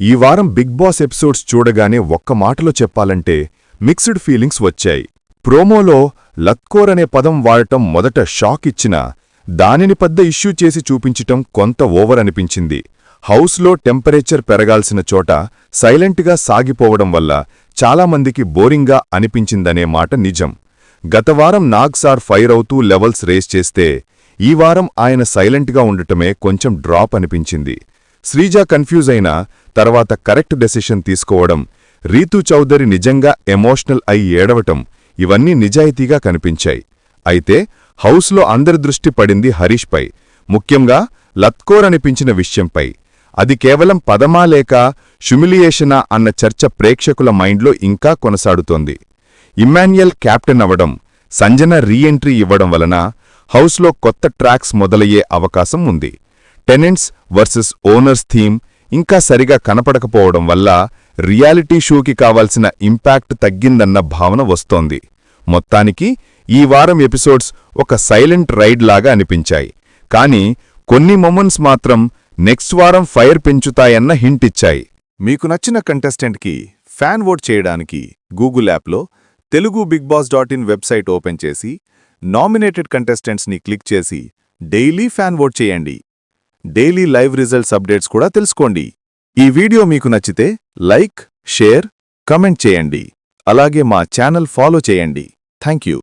ఈ వారం big boss episodes చూడగానే ఒక్క మాటలో చెప్పాలంటే మిక్స్డ్ ఫీలింగ్స్ వచ్చాయి. ప్రోమోలో లత్కోర్ అనే పదం వాడటం మొదట షాక్ ఇచ్చినా దానిని పెద్ద ఇష్యూ చేసి చూపించటం కొంత ఓవర్ అనిపించింది. హౌస్లో టెంపరేచర్ పెరగాల్సిన చోట సైలెంట్గా సాగిపోవడం వల్ల చాలామందికి బోరింగ్గా అనిపించిందనే మాట నిజం. గతవారం నాగ్ సార్ ఫైర్ అవుతూ లెవెల్స్ రేస్ చేస్తే ఈ వారం ఆయన సైలెంట్గా ఉండటమే కొంచెం డ్రాప్ అనిపించింది. శ్రీజ కన్ఫ్యూజ్ అయినా తర్వాత కరెక్ట్ డెసిషన్ తీసుకోవడం రీతూ చౌదరి నిజంగా ఎమోషనల్ అయి ఏడవటం ఇవన్నీ నిజాయితీగా కనిపించాయి. అయితే హౌస్లో అందరి దృష్టి పడింది హరీష్పై. ముఖ్యంగా లత్కోర్ అనిపించిన విషయంపై. అది కేవలం పదమా లేక షుమిలియేషనా అన్న చర్చ ప్రేక్షకుల మైండ్లో ఇంకా కొనసాడుతోంది. ఇమ్మాన్యుయల్ కెప్టెన్ అవడం సంజన రీఎంట్రీ ఇవ్వడం వలన హౌస్లో కొత్త ట్రాక్స్ మొదలయ్యే అవకాశం ఉంది. టెనెంట్స్ వర్సెస్ ఓనర్స్ థీమ్ ఇంకా సరిగా కనపడకపోవడం వల్ల రియాలిటీ షోకి కావాల్సిన ఇంపాక్ట్ తగ్గిందన్న భావన వస్తోంది. మొత్తానికి ఈ వారం ఎపిసోడ్స్ ఒక సైలెంట్ రైడ్ లాగా అనిపించాయి. కానీ కొన్ని మొమెంట్స్ మాత్రం నెక్స్ట్ వారం ఫైర్ పెంచుతాయన్న హింట్ ఇచ్చాయి. మీకు నచ్చిన కంటెస్టెంట్కి ఫ్యాన్ ఓట్ చేయడానికి గూగుల్ యాప్లో Telugu big boss dot in website open చేసి నామినేటెడ్ కంటెస్టెంట్స్ని క్లిక్ చేసి డైలీ ఫ్యాన్ ఓట్ చేయండి. డైలీ లైవ్ రిజల్ట్స్ అప్డేట్స్ కూడా తెలుసుకోండి. ఈ వీడియో మీకు నచ్చితే లైక్ షేర్ కమెంట్ చేయండి. అలాగే మా ఛానల్ ఫాలో చేయండి. Thank you